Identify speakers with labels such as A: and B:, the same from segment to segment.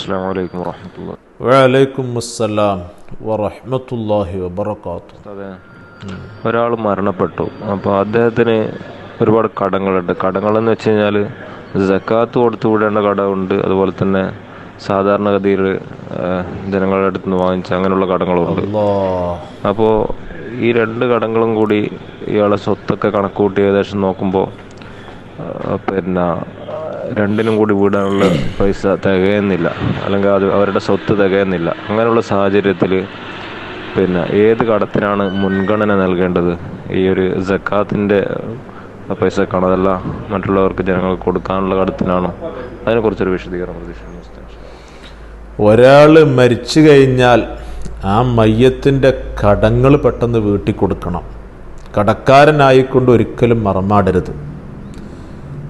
A: അസ്സാം വലൈക്കും വാഹമത്തുള്ള
B: വലൈക്കും അസ്സലാം വറഹ്മത്തുള്ളാഹി വബറകാത്തു
A: അതെ. ഒരാൾ മരണപ്പെട്ടു. അപ്പോൾ അദ്ദേഹത്തിന് ഒരുപാട് കടങ്ങളുണ്ട്. കടങ്ങളെന്ന് വെച്ച് കഴിഞ്ഞാൽ ജക്കാത്ത് കൊടുത്തു വിടേണ്ട കടമുണ്ട് അതുപോലെ തന്നെ സാധാരണഗതിയിൽ ജനങ്ങളുടെ അടുത്ത് നിന്ന് വാങ്ങിച്ച അങ്ങനെയുള്ള
B: കടങ്ങളുണ്ട്.
A: അപ്പോൾ ഈ രണ്ട് കടങ്ങളും കൂടി ഇയാളെ സ്വത്തൊക്കെ കണക്കൂട്ടി ഏകദേശം നോക്കുമ്പോൾ പിന്നെ രണ്ടിനും കൂടി വിടാനുള്ള പൈസ തികയുന്നില്ല. അല്ലെങ്കിൽ അത് അവരുടെ സ്വത്ത് തികയുന്നില്ല. അങ്ങനെയുള്ള സാഹചര്യത്തിൽ പിന്നെ ഏത് കടത്തിനാണ് മുൻഗണന നൽകേണ്ടത്? ഈ ഒരു ജക്കാത്തിന്റെ പൈസ അതല്ല മറ്റുള്ളവർക്ക് ജനങ്ങൾക്ക് കൊടുക്കാനുള്ള കടത്തിനാണോ? അതിനെക്കുറിച്ചൊരു വിശദീകരണം പ്രതീക്ഷിക്കുന്നു
B: ഒരാൾ മരിച്ചു കഴിഞ്ഞാൽ ആ മയ്യത്തിന്റെ കടങ്ങൾ പെട്ടെന്ന് വീട്ടിക്കൊടുക്കണം. കടക്കാരനായിക്കൊണ്ട് ഒരിക്കലും മറമാടരുത്.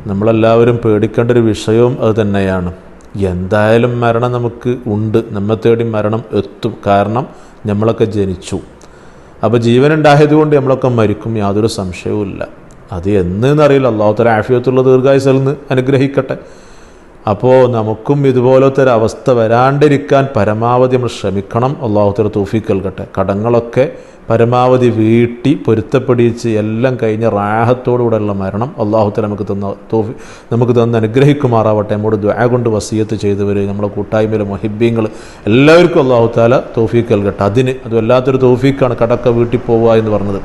B: നമ്മളെല്ലാവരും പേടിക്കേണ്ട ഒരു വിഷയവും അത് തന്നെയാണ്. എന്തായാലും മരണം നമുക്ക് ഉണ്ട്. നമ്മെ തേടി മരണം എത്തും. കാരണം നമ്മളൊക്കെ ജനിച്ചു. അപ്പോൾ ജീവനുണ്ടായതുകൊണ്ട് നമ്മളൊക്കെ മരിക്കും. യാതൊരു സംശയവുമില്ല. അത് എന്ന് എന്നറിയില്ല. അള്ളാഹുത്തല ആഫിയത്തുള്ള ദീർഘായുസൽന്ന് അനുഗ്രഹിക്കട്ടെ. അപ്പോൾ നമുക്കും ഇതുപോലത്തെ ഒരു അവസ്ഥ വരാണ്ടിരിക്കാൻ പരമാവധി നമ്മൾ ശ്രമിക്കണം. അള്ളാഹുത്തര തൂഫിക്ക് നൽകട്ടെ. കടങ്ങളൊക്കെ പരമാവധി വീട്ടി പൊരുത്തപ്പെടിച്ച് എല്ലാം കഴിഞ്ഞ് റാഹത്തോടുകൂടെയുള്ള മരണം അള്ളാഹുത്തല നമുക്ക് തന്ന തോഫി നമുക്ക് തന്ന് അനുഗ്രഹിക്കുമാറാവട്ടെ. നമ്മോട് ദ്വാ കൊണ്ട് വസീയത്ത് ചെയ്തവർ നമ്മുടെ കൂട്ടായ്മയിലെ മൊഹിബ്യങ്ങൾ എല്ലാവർക്കും അള്ളാഹുത്താല തോഫീക്ക് നൽകട്ടെ. അതിന് അത് വല്ലാത്തൊരു തോഫീക്കാണ് കടക്ക വീട്ടിൽ പോവുക എന്ന് പറഞ്ഞത്.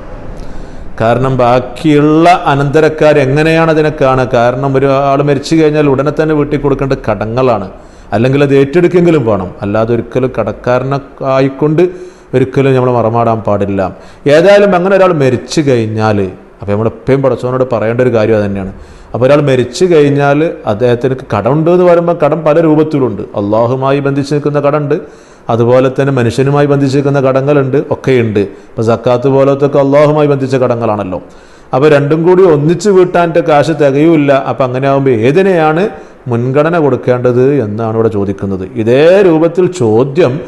B: കാരണം ബാക്കിയുള്ള അനന്തരക്കാർ എങ്ങനെയാണ് അതിനെ കാണുക? കാരണം ഒരു ആൾ മരിച്ചു കഴിഞ്ഞാൽ ഉടനെ തന്നെ വീട്ടിൽ കൊടുക്കേണ്ട കടങ്ങളാണ്. അല്ലെങ്കിൽ അത് ഏറ്റെടുക്കെങ്കിലും വേണം. അല്ലാതെ ഒരിക്കലും കടക്കാരനെ ആയിക്കൊണ്ട് ഒരിക്കലും നമ്മൾ മറമാടാൻ പാടില്ല. ഏതായാലും അങ്ങനെ ഒരാൾ മരിച്ചു കഴിഞ്ഞാൽ അപ്പോൾ നമ്മൾ എപ്പോഴും പടച്ചവനോട് പറയേണ്ട ഒരു കാര്യം അതുതന്നെയാണ് അപ്പോൾ ഒരാൾ മരിച്ചു കഴിഞ്ഞാൽ അദ്ദേഹത്തിന് കടമുണ്ട് എന്ന് പറയുമ്പോൾ കടം പല രൂപത്തിലുണ്ട്. അള്ളാഹുമായി ബന്ധിച്ച് നിൽക്കുന്ന കടമുണ്ട്. അതുപോലെ തന്നെ മനുഷ്യനുമായി ബന്ധിച്ചിരിക്കുന്ന കടങ്ങളുണ്ട് ഒക്കെയുണ്ട്. ഇപ്പോൾ സക്കാത്ത് പോലത്തെ ഒക്കെ അള്ളാഹുമായി ബന്ധിച്ച കടങ്ങളാണല്ലോ. അപ്പോൾ രണ്ടും കൂടി ഒന്നിച്ച് വീട്ടാന്റെ കാശ് തികയുമില്ല അപ്പം അങ്ങനെ ആകുമ്പോൾ ഏതിനെയാണ് മുൻഗണന കൊടുക്കേണ്ടത് എന്നാണ് ഇവിടെ ചോദിക്കുന്നത്. ഇതേ രൂപത്തിൽ ചോദ്യം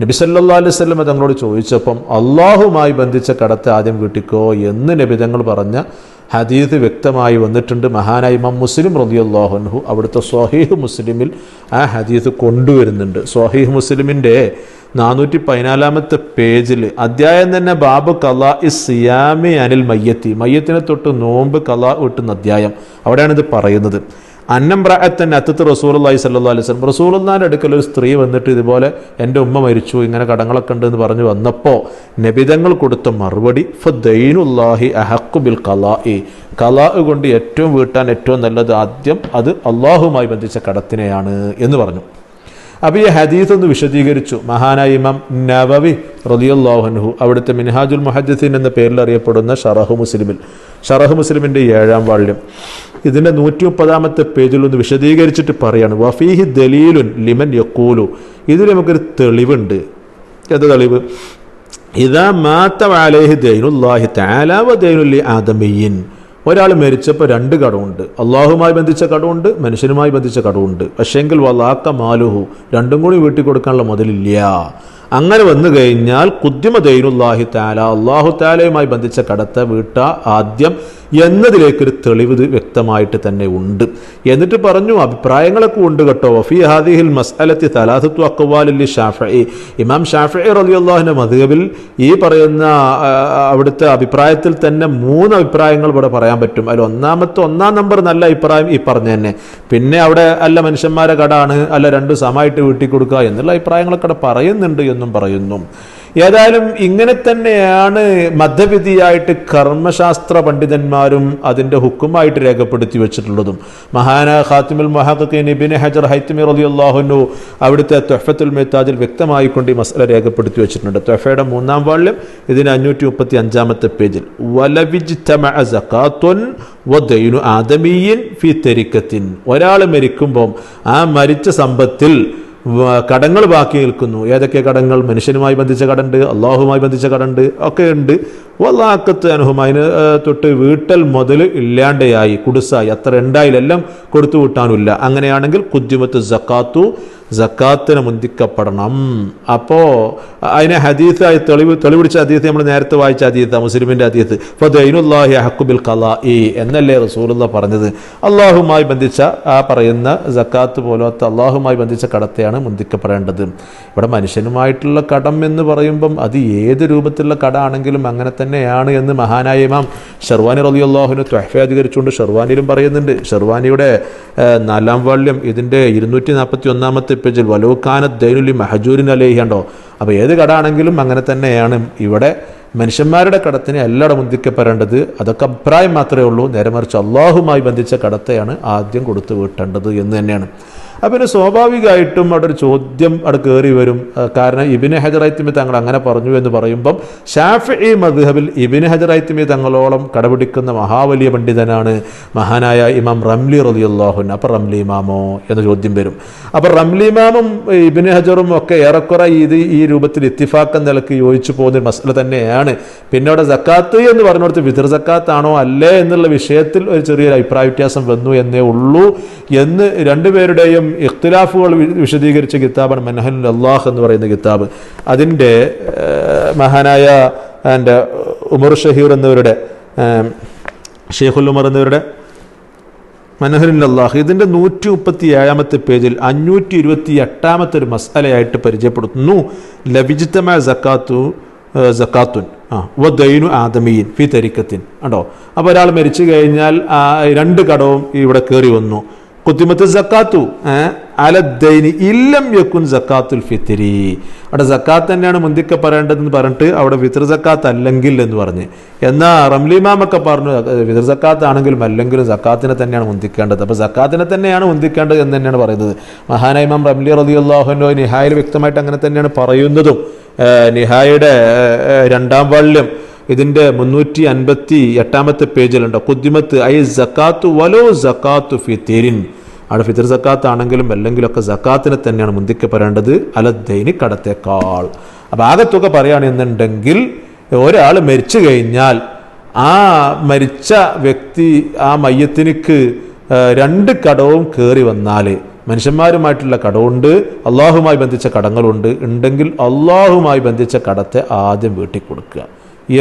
B: നബി സല്ലാ അലൈഹി സ്വലമ തങ്ങളോട് ചോദിച്ചപ്പം അള്ളാഹുമായി ബന്ധിച്ച കടത്തെ ആദ്യം വീട്ടിക്കോ? എന്ന് നബി തങ്ങൾ പറഞ്ഞ ഹദീദ് വ്യക്തമായി വന്നിട്ടുണ്ട്. മഹാനായ ഇമാം മുസ്ലിം റളിയല്ലാഹുൻഹു അവിടുത്തെ സ്വഹീഹ് മുസ്ലിമിൽ ആ ഹദീദ് കൊണ്ടുവരുന്നുണ്ട്. സ്വഹീഹ് മുസ്ലിമിന്റെ നാനൂറ്റി പതിനാലാമത്തെ പേജിൽ അധ്യായം തന്നെ ബാബു കലാ ഇസ് സിയാമി അനിൽ മയ്യത്തി. മയ്യത്തിനെ തൊട്ട് നോമ്പ് കലാ വിട്ടുന്ന അധ്യായം. അവിടെയാണ് ഇത് പറയുന്നത്. അന്നംബ്രായത്തന്നെ അത്തത്ത് റസൂലി സല്ലാ അലൈഹി സ്വലം റസൂലുള്ളാന്റെ അടുക്കൽ ഒരു സ്ത്രീ വന്നിട്ട് ഇതുപോലെ എന്റെ ഉമ്മ മരിച്ചു ഇങ്ങനെ കടങ്ങളൊക്കെ ഉണ്ട് എന്ന് പറഞ്ഞു വന്നപ്പോൾ നബിതങ്ങൾ കൊടുത്ത മറുപടി ഫൈനുല്ലാഹി അഹക്കു ബിൽ കലാഇ കലാ കൊണ്ട് ഏറ്റവും വീട്ടാൻ ഏറ്റവും നല്ലത് ആദ്യം അത് അള്ളാഹുമായി ബന്ധിച്ച കടത്തിനെയാണ് എന്ന് പറഞ്ഞു. അപ്പോൾ ഈ ഹദീസ് ഒന്ന് വിശദീകരിച്ചു. മഹാനായ ഇമാം നവവി റലിയുല്ലാഹുൻഹു അവിടുത്തെ മിൻഹാജുൽ മുഹദ്ദിൻ എന്ന പേരിൽ അറിയപ്പെടുന്ന ഷറഹു മുസ്ലിമിൽ ഷറഹു മുസ്ലിമിന്റെ ഏഴാം വാള്യം. ഇതിന്റെ നൂറ്റി മുപ്പതാമത്തെ പേജിൽ ഒന്ന് വിശദീകരിച്ചിട്ട് പറയാണ്. വഫീഹി ദലീലുൻ ലിമൻ യക്കൂലു ഇതിൽ നമുക്കൊരു തെളിവുണ്ട്. എന്ത് തെളിവ്? ഇതാ മാത്ത ദൈനുല്ലാഹി താലാവ ദൈനുല്ലി ആദമിയിൻ ഒരാൾ മരിച്ചപ്പോൾ രണ്ട് കടമുണ്ട്. അള്ളാഹുമായി ബന്ധിച്ച കടമുണ്ട് മനുഷ്യനുമായി ബന്ധിച്ച കടമുണ്ട്. പക്ഷേങ്കിൽ വലാക്ക മാലുഹു. രണ്ടും കൂടി വീട്ടിൽ കൊടുക്കാനുള്ള മുതലില്ല. അങ്ങനെ വന്നു കഴിഞ്ഞാൽ കുദ്യമ ദൈനുല്ലാഹി താല അള്ളാഹു താലയുമായി ബന്ധിച്ച കടത്തെ വീട്ട ആദ്യം എന്നതിലേക്കൊരു തെളിവ് വ്യക്തമായിട്ട് തന്നെ ഉണ്ട്. എന്നിട്ട് പറഞ്ഞു അഭിപ്രായങ്ങളൊക്കെ ഉണ്ട് കേട്ടോ. വഫി ഹാദിഹിൽ മസ്അലത്തി തലാസത്തു അക്വാലി ഷാഫി ഇമാം ഷാഫി റലിയുള്ളാഹിന്റെ മധുബിൽ ഈ പറയുന്ന അവിടുത്തെ അഭിപ്രായത്തിൽ തന്നെ മൂന്ന് അഭിപ്രായങ്ങൾ ഇവിടെ പറയാൻ പറ്റും. അതിൽ ഒന്നാമത്തെ ഒന്നാം നമ്പർ നല്ല അഭിപ്രായം ഈ പറഞ്ഞു തന്നെ. പിന്നെ അവിടെ അല്ല മനുഷ്യന്മാരെ കടാണ് അല്ല രണ്ട് സമായിട്ട് വീട്ടിൽ കൊടുക്കുക എന്നുള്ള അഭിപ്രായങ്ങളൊക്കെ അവിടെ പറയുന്നുണ്ട് എന്നും പറയുന്നു. ഏതായാലും ഇങ്ങനെ തന്നെയാണ് മധ്യവിധിയായിട്ട് കർമ്മശാസ്ത്ര പണ്ഡിതന്മാരും അതിന്റെ ഹുക്കുമായിട്ട് രേഖപ്പെടുത്തി വെച്ചിട്ടുള്ളതും. മഹാന ഖാത്തിമുൽ മഹാഖീൻ ഇബിൻ ഹജർ ഹൈത്തിമി റലി അള്ളാഹുനു അവിടുത്തെ തൊഫത്തുൽ മെത്താജിൽ വ്യക്തമായി കൊണ്ട് ഈ മസല രേഖപ്പെടുത്തി വെച്ചിട്ടുണ്ട്. തൊഫയുടെ മൂന്നാം വാള്യം ഇതിന് അഞ്ഞൂറ്റി മുപ്പത്തി അഞ്ചാമത്തെ പേജിൽ ആദമീയൻ ഫി തെരിക്കത്തിൻ. ഒരാൾ മരിക്കുമ്പോൾ ആ മരിച്ച സമ്പത്തിൽ കടങ്ങൾ ബാക്കി നിൽക്കുന്നു. ഏതൊക്കെ കടങ്ങൾ? മനുഷ്യനുമായി ബന്ധിച്ച കടമുണ്ട് അള്ളാഹുമായി ബന്ധിച്ച കടമുണ്ട് ഒക്കെ ഉണ്ട് വല്ലാക്കത്ത് അനുഭവം അതിന് തൊട്ട് വീട്ടൽ മുതൽ ഇല്ലാണ്ടയായി കുടിസായി. അത്ര ഉണ്ടായില്ലെല്ലാം കൊടുത്തു വിട്ടാനുമില്ല. അങ്ങനെയാണെങ്കിൽ കുദ്യമത്ത് ജക്കാത്തു ജക്കാത്തിന് മുന്തിക്കപ്പെടണം. അപ്പോൾ അതിനെ ഹദീസായി തെളിവ് തെളിവിടിച്ച ഹദീസ് നമ്മൾ നേരത്തെ വായിച്ച അതീത്ത മുസ്ലിമിന്റെ ഹദീസ്. ഇപ്പോൾ ദൈനുല്ലാഹി ഹക്കുബിൽ കലാ ഇ എന്നല്ലേ റസൂലുള്ള പറഞ്ഞത്. അള്ളാഹുമായി ബന്ധിച്ച ആ പറയുന്ന ജക്കാത്ത് പോലത്തെ അള്ളാഹുമായി ബന്ധിച്ച കടത്തെയാണ് മുന്തിക്കപ്പെടേണ്ടത്. ഇവിടെ മനുഷ്യനുമായിട്ടുള്ള കടം എന്ന് പറയുമ്പം അത് ഏത് രൂപത്തിലുള്ള കട ആണെങ്കിലും അങ്ങനെ തന്നെയാണ് എന്ന് മഹാനായ ഇമാം ഷെർവാനി റലി അള്ളാഹുവിന് ത്വഹഫ അധികരിച്ചുകൊണ്ട് ഷെർവാനിയിലും പറയുന്നുണ്ട്. ഷെർവാനിയുടെ നാലാം വാള്യം ഇതിന്റെ ഇരുന്നൂറ്റി നാൽപ്പത്തി ഒന്നാമത്തെ പേജിൽ വലൂക്കാനത്ത് ദൈനുലി മഹജൂരിൻ അലേഹണ്ടോ അപ്പോൾ ഏത് കട ആണെങ്കിലും അങ്ങനെ തന്നെയാണ് ഇവിടെ മനുഷ്യന്മാരുടെ കടത്തിനെ അല്ലട മുന്തിക്കപ്പെടേണ്ടത് അതൊക്കെ അഭിപ്രായം മാത്രമേ ഉള്ളൂ. നേരെ മറിച്ച് അള്ളാഹുമായി ബന്ധിച്ച കടത്തെയാണ് ആദ്യം കൊടുത്തു വീട്ടേണ്ടത് എന്ന് തന്നെയാണ്. അപ്പം പിന്നെ സ്വാഭാവികമായിട്ടും അവിടെ ഒരു ചോദ്യം അവിടെ കയറി വരും. കാരണം ഇബിന് ഹജറൈത്തിമി തങ്ങൾ അങ്ങനെ പറഞ്ഞു എന്ന് പറയുമ്പം ഷാഫി മദ്ഹബിൽ ഇബിന് ഹജറൈത്തിമി തങ്ങളോളം കടപിടിക്കുന്ന മഹാവലിയ പണ്ഡിതനാണ് മഹാനായ ഇമാം റംലി റലിയുള്ളാഹുൻ അപ്പം റംലി ഇമാമോ എന്ന ചോദ്യം വരും. അപ്പം റംലി ഇമാമും ഇബിന് ഹജറും ഒക്കെ ഏറെക്കുറെ ഇത് ഈ രൂപത്തിൽ ഇത്തിഫാക്കം നിലയ്ക്ക് യോജിച്ചു പോകുന്ന മസല തന്നെയാണ്. പിന്നെ അവിടെ സക്കാത്ത് എന്ന് പറഞ്ഞിടത്ത് വിതർ സക്കാത്താണോ അല്ലേ എന്നുള്ള വിഷയത്തിൽ ഒരു ചെറിയൊരു അഭിപ്രായ വ്യത്യാസം വന്നു എന്നേ ഉള്ളൂ എന്ന് രണ്ടുപേരുടെയും ഇഖ്തിലാഫുകൾ വിശദീകരിച്ച കിതാബാണ് മൻഹൽ അള്ളാഹ് എന്ന് പറയുന്ന കിതാബ്. അതിന്റെ മഹാനായ എന്റെ ഉമർ ഷഹീർ എന്നിവരുടെ ഷെയ്ഖുൽ ഉമർ എന്നിവരുടെ മനോഹരൻ അള്ളാഹ് ഇതിന്റെ നൂറ്റി മുപ്പത്തി ഏഴാമത്തെ പേജിൽ അഞ്ഞൂറ്റി ഇരുപത്തി എട്ടാമത്തെ ഒരു മസാലയായിട്ട് പരിചയപ്പെടുത്തുന്നു ലബിജിത്തമായ സക്കാത്തു സക്കാത്തുൻ. ആ വൈനു ആദമീൻ ഫി തരിക്കത്തിൻ. ഉണ്ടോ അപ്പോൾ ഒരാൾ മരിച്ചു കഴിഞ്ഞാൽ രണ്ട് കടവും ഇവിടെ കയറി വന്നു. കുത്തിമത്ത് സക്കാത്തു അലദ്ദൈനി ഇല്ലം യക്കുൻ സക്കാത്തുൽ ഫിത്തിരി അവിടെ സക്കാത്ത് തന്നെയാണ് മുന്തിക്ക പറയേണ്ടതെന്ന് പറഞ്ഞിട്ട് അവിടെ ഫിത്തർ സക്കാത്ത് അല്ലെങ്കിൽ എന്ന് പറഞ്ഞ്. എന്നാൽ റംലിമാമൊക്കെ പറഞ്ഞു ഫിത്തർ സക്കാത്ത് ആണെങ്കിലും അല്ലെങ്കിലും സക്കാത്തിനെ തന്നെയാണ് മുന്തിക്കേണ്ടത് അപ്പോൾ സക്കാത്തിനെ തന്നെയാണ് മുന്തിക്കേണ്ടത് എന്ന് തന്നെയാണ് പറയുന്നത്. മഹാനായ ഇമാം റംലി റതി അള്ളാഹുനോ നിഹായിൽ വ്യക്തമായിട്ട് അങ്ങനെ തന്നെയാണ് പറയുന്നതും. നിഹായുടെ രണ്ടാം വാള്യം ഇതിന്റെ മുന്നൂറ്റി അൻപത്തി എട്ടാമത്തെ പേജിലുണ്ട്. കുദ്ദിമത്ത് ഐ സക്കാത്തു വലോ സക്കാത്തു ഫിത്തിരിൻ അവിടെ ഫിത്തർ സക്കാത്ത് ആണെങ്കിലും അല്ലെങ്കിലൊക്കെ സക്കാത്തിനെ തന്നെയാണ് മുന്തിക്കപ്പെടേണ്ടത്. അലദ്ദൈനി കടത്തേക്കാൾ. അപ്പം ആകെ തുക പറയുകയാണെന്നുണ്ടെങ്കിൽ ഒരാൾ മരിച്ചു കഴിഞ്ഞാൽ ആ മരിച്ച വ്യക്തി ആ മയ്യത്തിനിക്ക് രണ്ട് കടവും കയറി വന്നാൽ മനുഷ്യന്മാരുമായിട്ടുള്ള കടമുണ്ട് അള്ളാഹുമായി ബന്ധിച്ച കടങ്ങളുണ്ട് ഉണ്ടെങ്കിൽ അള്ളാഹുമായി ബന്ധിച്ച കടത്തെ ആദ്യം വീട്ടിൽ കൊടുക്കുക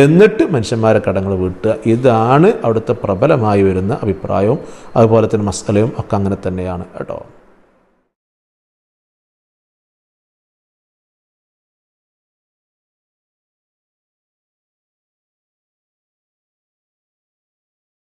B: എന്നിട്ട് മനുഷ്യന്മാരെ കടങ്ങൾ വീട്ടുക. ഇതാണ് അവിടുത്തെ പ്രബലമായി വരുന്ന അഭിപ്രായവും അതുപോലെ തന്നെ മസ്കലയും ഒക്കെ അങ്ങനെ തന്നെയാണ് കേട്ടോ.